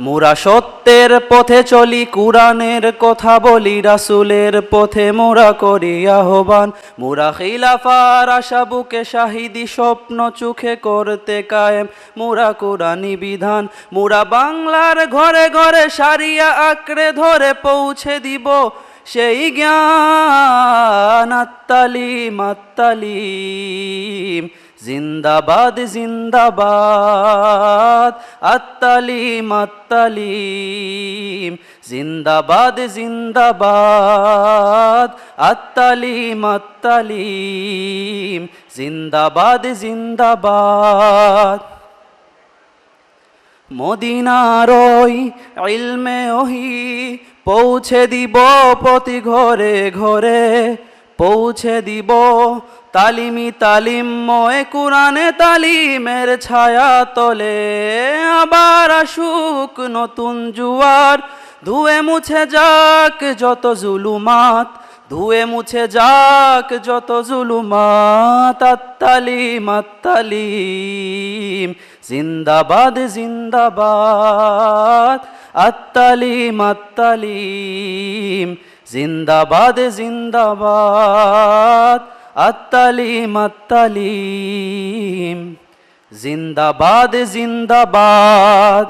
মুরা সত্যের পথে চলি, কুরআনের কথা বলি, রাসুলের পথে মোরা করি, আহ্বান। মোরা খিলাফার আশা বুকে শাহিদি স্বপ্ন চোখে করতে কায়েম। মোরা কুরানি বিধান, মুরা বাংলার ঘরে ঘরে সারিয়া আঁকড়ে ধরে পৌঁছে দিব। সেই জ্ঞান আত্মালিম আত্মালিম। জিন্দাবাদ জিন্দাবাদ। আত্তালিম আত্তালিম। জিন্দাবাদ জিন্দাবাদ, আত্তালিম আত্তালিম। জিন্দাবাদ জিন্দাবাদ। মদিনার ওই ইলমে ওহি পৌঁছে দিব প্রতি ঘরে ঘরে। পৌঁছে দিব তালিমি তালিম, ময় কুরানে তালিমের ছায়া তলে। আবার আসুক নতুন জুয়ার, ধুয়ে মুছে যাক যত জুলুমাত, ধুয়ে মুছে যাক যত জুলুমাত। আত্তালিম আত্তালিম, জিন্দাবাদ জিন্দাবাদ। আত্তালিম আত্তালিম জিন্দাবাদ জিন্দাবাদ আত্তালিম আত্তালিম। জিন্দাবাদ জিন্দাবাদ।